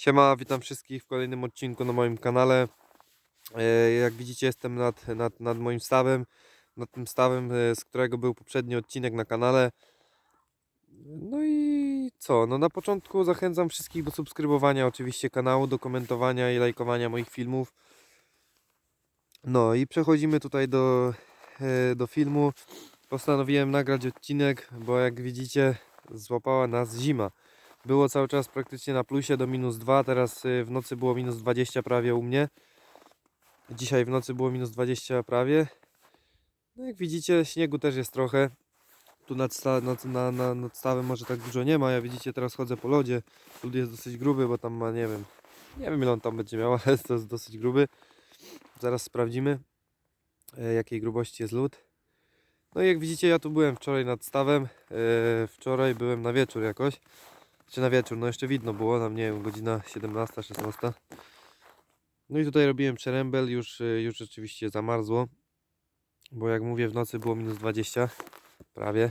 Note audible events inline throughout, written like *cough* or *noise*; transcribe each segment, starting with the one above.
Siema, witam wszystkich w kolejnym odcinku na moim kanale. E, Jak widzicie jestem nad, nad, nad moim stawem, nad tym stawem, e, z którego był poprzedni odcinek na kanale. No i co? No na początku zachęcam wszystkich do subskrybowania oczywiście kanału, do komentowania i lajkowania moich filmów. No i przechodzimy tutaj do, e, do filmu. Postanowiłem nagrać odcinek, bo jak widzicie złapała nas zima. Było cały czas praktycznie na plusie do minus 2, teraz y, w nocy było minus 20 prawie u mnie. Dzisiaj w nocy było minus 20 prawie. No jak widzicie śniegu też jest trochę. Tu nad, nad, na, na, nad stawem może tak dużo nie ma. Ja widzicie teraz chodzę po lodzie. Lód jest dosyć gruby, bo tam ma nie wiem. Nie wiem ile on tam będzie miał, *laughs* ale to jest dosyć gruby. Zaraz sprawdzimy e, jakiej grubości jest lód. No i jak widzicie ja tu byłem wczoraj nad stawem. E, wczoraj byłem na wieczór jakoś czy na wieczór, no jeszcze widno było, tam nie wiem, godzina 17, 16. No i tutaj robiłem przerębel, już, y, już rzeczywiście zamarzło, bo jak mówię w nocy było minus 20, prawie.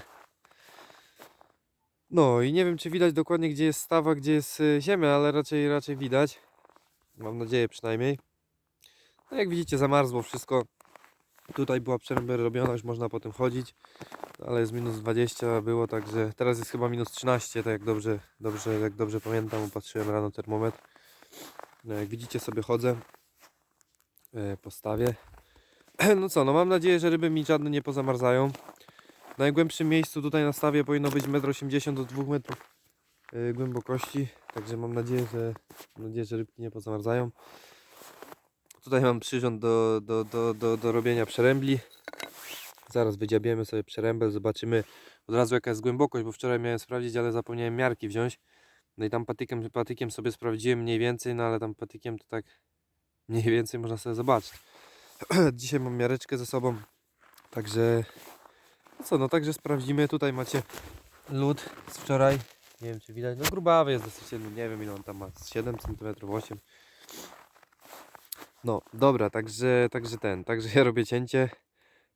No i nie wiem czy widać dokładnie gdzie jest stawa, gdzie jest y, ziemia, ale raczej, raczej widać. Mam nadzieję przynajmniej. No jak widzicie zamarzło wszystko. Tutaj była przerębel robiona, już można po tym chodzić ale jest minus 20 było, także teraz jest chyba minus 13, tak jak dobrze, dobrze, jak dobrze pamiętam, patrzyłem rano termometr. No, jak widzicie sobie chodzę e, po stawie. *clears throat* No co, no mam nadzieję, że ryby mi żadne nie pozamarzają. W najgłębszym miejscu tutaj na stawie powinno być 1,80 m do 2 metrów e, głębokości, także mam nadzieję, że, mam nadzieję, że rybki nie pozamarzają. Tutaj mam przyrząd do, do, do, do, do robienia przerębli. Zaraz wydziabiemy sobie przerębel, zobaczymy od razu jaka jest głębokość, bo wczoraj miałem sprawdzić, ale zapomniałem miarki wziąć. No i tam patykiem, patykiem sobie sprawdziłem mniej więcej, no ale tam patykiem to tak mniej więcej można sobie zobaczyć. *clears throat* Dzisiaj mam miareczkę ze sobą, także no co, no także sprawdzimy. Tutaj macie lód z wczoraj. Nie wiem czy widać, no grubawy jest dosyć, no nie wiem ile on tam ma, z 7 cm, 8 No dobra, także, także ten, także ja robię cięcie.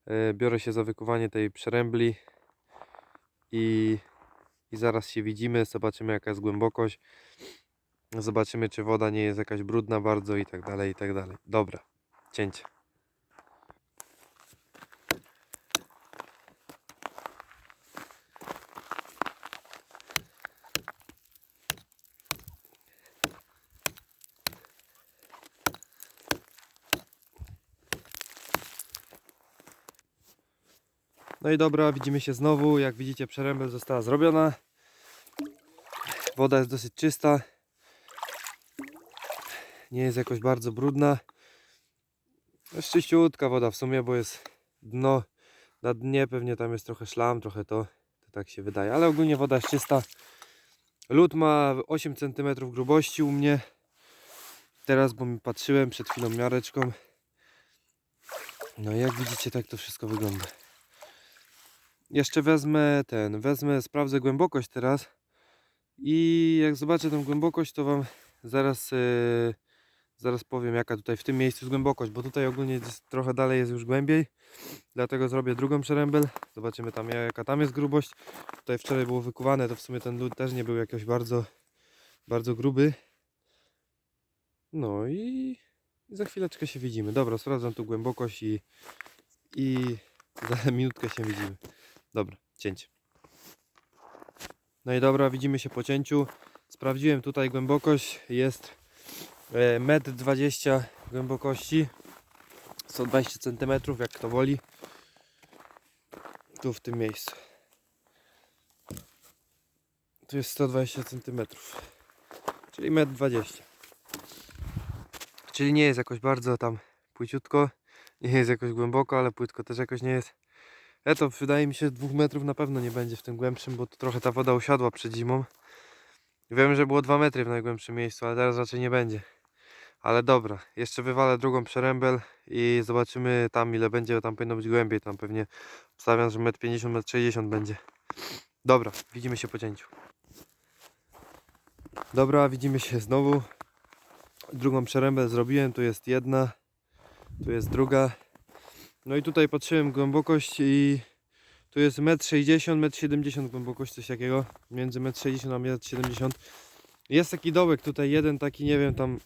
E, biorę się za wykuwanie tej przerębli i, i zaraz się widzimy, zobaczymy jaka jest głębokość, zobaczymy czy woda nie jest jakaś brudna bardzo i tak dalej, i tak dalej. Dobra, cięcie. No i dobra, widzimy się znowu. Jak widzicie, przerębel została zrobiona. Woda jest dosyć czysta. Nie jest jakoś bardzo brudna. Jest czyściutka woda w sumie, bo jest dno. Na dnie pewnie tam jest trochę szlam, trochę to, to tak się wydaje. Ale ogólnie woda jest czysta. Lód ma 8 cm grubości u mnie. Teraz, bo mi patrzyłem przed chwilą miareczką. No i jak widzicie, tak to wszystko wygląda. Jeszcze wezmę ten, wezmę, sprawdzę głębokość teraz i jak zobaczę tą głębokość, to Wam zaraz, yy, zaraz powiem jaka tutaj w tym miejscu jest głębokość, bo tutaj ogólnie jest, trochę dalej jest już głębiej, dlatego zrobię drugą przerębel, zobaczymy tam jaka tam jest grubość. Tutaj wczoraj było wykuwane, to w sumie ten lód też nie był jakoś bardzo, bardzo gruby. No i, i za chwileczkę się widzimy. Dobra, sprawdzam tu głębokość i, i za minutkę się widzimy. Dobra, cięcie. No i dobra, widzimy się po cięciu. Sprawdziłem tutaj głębokość. Jest e, 1,20 m głębokości. 120 cm, jak kto woli. Tu w tym miejscu. Tu jest 120 cm. Czyli 1,20 m. Czyli nie jest jakoś bardzo tam płyciutko. Nie jest jakoś głęboko, ale płytko też jakoś nie jest. E to wydaje mi się, że dwóch metrów na pewno nie będzie w tym głębszym, bo tu trochę ta woda usiadła przed zimą. Wiem, że było 2 metry w najgłębszym miejscu, ale teraz raczej nie będzie. Ale dobra, jeszcze wywalę drugą przerębel i zobaczymy tam ile będzie, tam powinno być głębiej. Tam pewnie obstawiam, że 1,50 m, 1,60 m będzie. Dobra, widzimy się po cięciu. Dobra, widzimy się znowu. Drugą przerębel zrobiłem, tu jest jedna, tu jest druga. No i tutaj patrzyłem głębokość i tu jest 1,60 m, 1,70 m głębokość, coś takiego. Między 1,60 m a 1,70 m. Jest taki dołek tutaj, jeden taki, nie wiem, tam...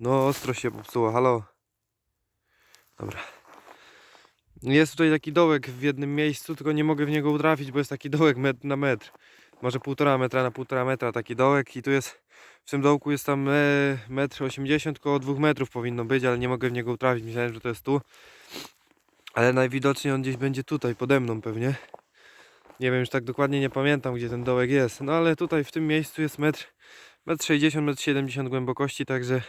No, ostro się popsuło, halo. Dobra. Jest tutaj taki dołek w jednym miejscu, tylko nie mogę w niego utrafić, bo jest taki dołek metr na metr. Może półtora metra na półtora metra taki dołek i tu jest, w tym dołku jest tam e, metr 80, koło dwóch metrów powinno być, ale nie mogę w niego utrafić, myślałem, że to jest tu. Ale najwidoczniej on gdzieś będzie tutaj, pode mną pewnie. Nie wiem, już tak dokładnie nie pamiętam, gdzie ten dołek jest. No ale tutaj w tym miejscu jest metr, metr 60, metr 70 głębokości, także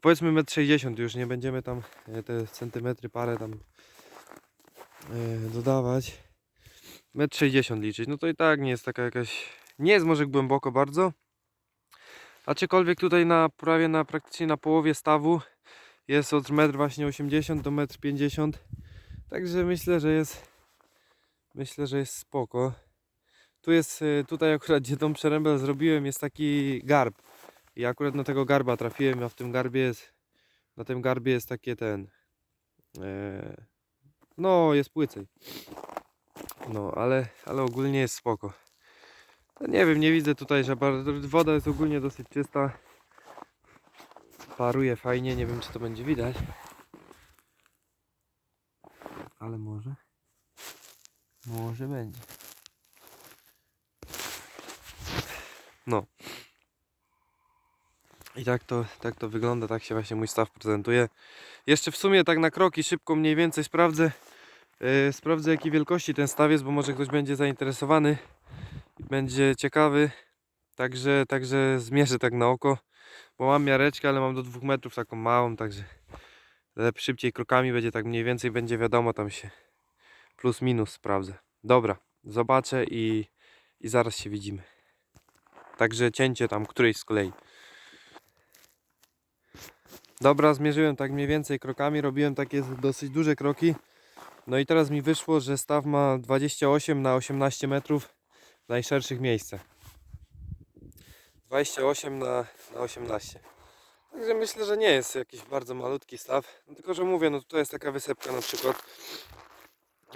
powiedzmy metr 60 już, nie będziemy tam e, te centymetry parę tam e, dodawać. Metr 60 liczyć, no to i tak nie jest taka jakaś, nie jest może głęboko bardzo. Aczkolwiek tutaj na prawie na praktycznie na połowie stawu jest od metr właśnie 80 do metr 50. Także myślę, że jest myślę, że jest spoko. Tu jest, y, tutaj akurat gdzie tą przerębel zrobiłem jest taki garb. I akurat na tego garba trafiłem, a w tym garbie jest, na tym garbie jest takie ten, e, no jest płycej. No, ale, ale ogólnie jest spoko. No, nie wiem, nie widzę tutaj, że woda jest ogólnie dosyć czysta. Paruje fajnie, nie wiem czy to będzie widać. Ale może. Może będzie. No. I tak to, tak to wygląda, tak się właśnie mój staw prezentuje. Jeszcze w sumie tak na kroki szybko mniej więcej sprawdzę, yy, sprawdzę jakiej wielkości ten staw jest, bo może ktoś będzie zainteresowany będzie ciekawy. Także, także zmierzę tak na oko, bo mam miareczkę, ale mam do dwóch metrów taką małą, także szybciej krokami będzie tak mniej więcej będzie wiadomo tam się plus minus sprawdzę. Dobra, zobaczę i, i zaraz się widzimy. Także cięcie tam którejś z kolei. Dobra, zmierzyłem tak mniej więcej krokami, robiłem takie dosyć duże kroki. No i teraz mi wyszło, że staw ma 28 na 18 metrów w najszerszych miejscach. 28 na, na 18. Także myślę, że nie jest jakiś bardzo malutki staw. No tylko, że mówię, no tutaj jest taka wysepka na przykład.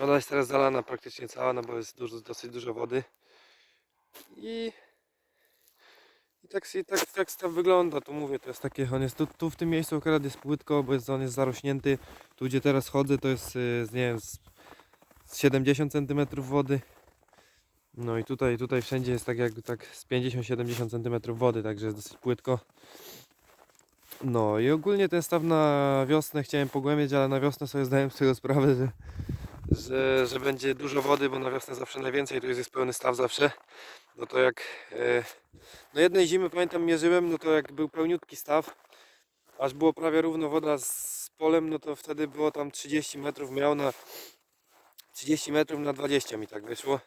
Ona jest teraz zalana praktycznie cała, no bo jest dużo, dosyć dużo wody. I, i tak, i tak, tak staw wygląda, to mówię, to jest takie, on jest tu, tu w tym miejscu akurat jest płytko, bo jest, on jest zarośnięty. Tu gdzie teraz chodzę to jest, y, nie wiem, z 70 cm wody. No i tutaj, tutaj wszędzie jest tak jak tak z 50-70 cm wody, także jest dosyć płytko. No i ogólnie ten staw na wiosnę chciałem pogłębiać, ale na wiosnę sobie zdałem z tego sprawę, że że, że będzie dużo wody, bo na wiosnę zawsze najwięcej, tu jest, jest pełny staw zawsze. No to jak e, no jednej zimy pamiętam mierzyłem, no to jak był pełniutki staw, aż było prawie równo woda z polem, no to wtedy było tam 30 metrów miał na 30 metrów na 20 mi tak wyszło.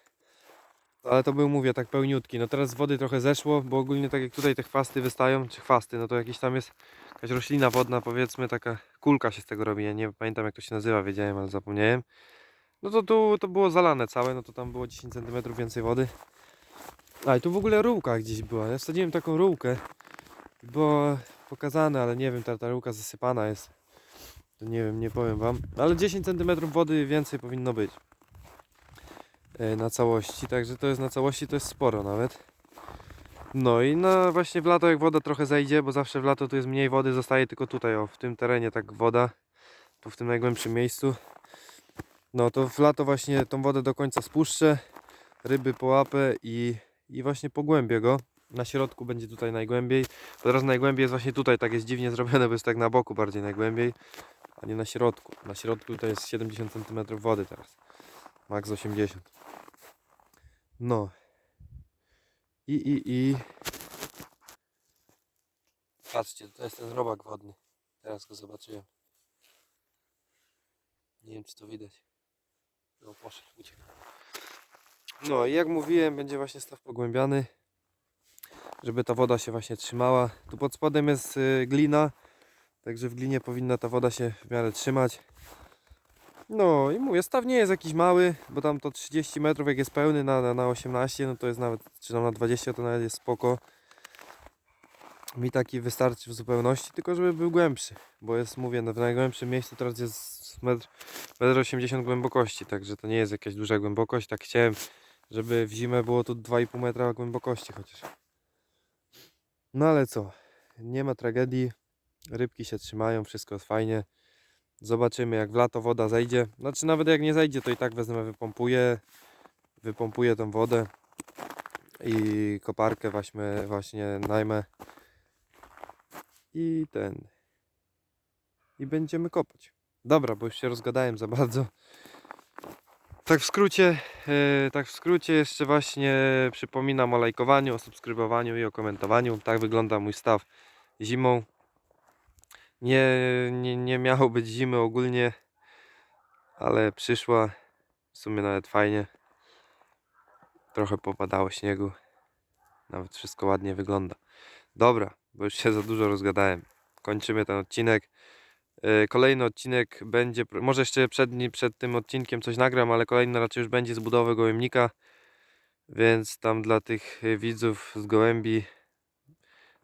Ale to był, mówię, tak pełniutki. No teraz z wody trochę zeszło, bo ogólnie tak jak tutaj te chwasty wystają, czy chwasty, no to jakiś tam jest jakaś roślina wodna, powiedzmy, taka kulka się z tego robi. Ja nie pamiętam jak to się nazywa, wiedziałem, ale zapomniałem. No to tu to było zalane całe, no to tam było 10 cm więcej wody. A i tu w ogóle rółka gdzieś była. Ja wsadziłem taką rółkę. Było pokazane, ale nie wiem, ta, ta rółka zasypana jest. To nie wiem, nie powiem wam. Ale 10 cm wody więcej powinno być. E, Na całości, także to jest na całości to jest sporo nawet. No i na właśnie w lato jak woda trochę zejdzie, bo zawsze w lato tu jest mniej wody, zostaje tylko tutaj, o w tym terenie tak woda. Tu w tym najgłębszym miejscu. No to w lato właśnie tą wodę do końca spuszczę, ryby połapę i, i właśnie pogłębię go. Na środku będzie tutaj najgłębiej. Bo teraz najgłębiej jest właśnie tutaj, tak jest dziwnie zrobione, bo jest tak na boku bardziej najgłębiej, a nie na środku. Na środku to jest 70 cm wody teraz. Max 80. No. I, i, i. Patrzcie, to jest ten robak wodny. Teraz go zobaczyłem. Nie wiem, czy to widać. No poszedł, uciekł. No i jak mówiłem, będzie właśnie staw pogłębiany, żeby ta woda się właśnie trzymała. Tu pod spodem jest y, glina, także w glinie powinna ta woda się w miarę trzymać. No i mówię, staw nie jest jakiś mały, bo tam to 30 metrów jak jest pełny na, na, na 18, no to jest nawet, czy tam na 20 to nawet jest spoko. Mi taki wystarczy w zupełności, tylko żeby był głębszy, bo jest, mówię, no w najgłębszym miejscu teraz jest metr, metr 80 głębokości, także to nie jest jakaś duża głębokość, tak chciałem, żeby w zimę było tu 2,5 metra głębokości chociaż. No ale co, nie ma tragedii, rybki się trzymają, wszystko jest fajnie. Zobaczymy jak w lato woda zejdzie. Znaczy nawet jak nie zejdzie, to i tak wezmę, wypompuję, wypompuję tą wodę i koparkę właśnie, właśnie najmę i ten i będziemy kopać. Dobra, bo już się rozgadałem za bardzo. Tak w skrócie, e, tak w skrócie jeszcze właśnie przypominam o lajkowaniu, o subskrybowaniu i o komentowaniu. Tak wygląda mój staw zimą. Nie, nie, nie miało być zimy ogólnie, ale przyszła. W sumie nawet fajnie. Trochę popadało śniegu. Nawet wszystko ładnie wygląda. Dobra, bo już się za dużo rozgadałem. Kończymy ten odcinek. E, Kolejny odcinek będzie, może jeszcze przed, przed tym odcinkiem coś nagram, ale kolejny raczej już będzie z budowy gołębnika. Więc tam dla tych widzów z gołębi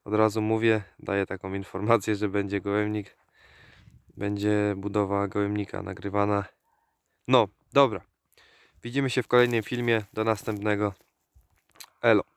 od razu mówię, daję taką *laughs* informację, że będzie gołębnik. Będzie budowa gołębnika nagrywana. No, dobra. Widzimy się w kolejnym filmie. Do następnego. Elo.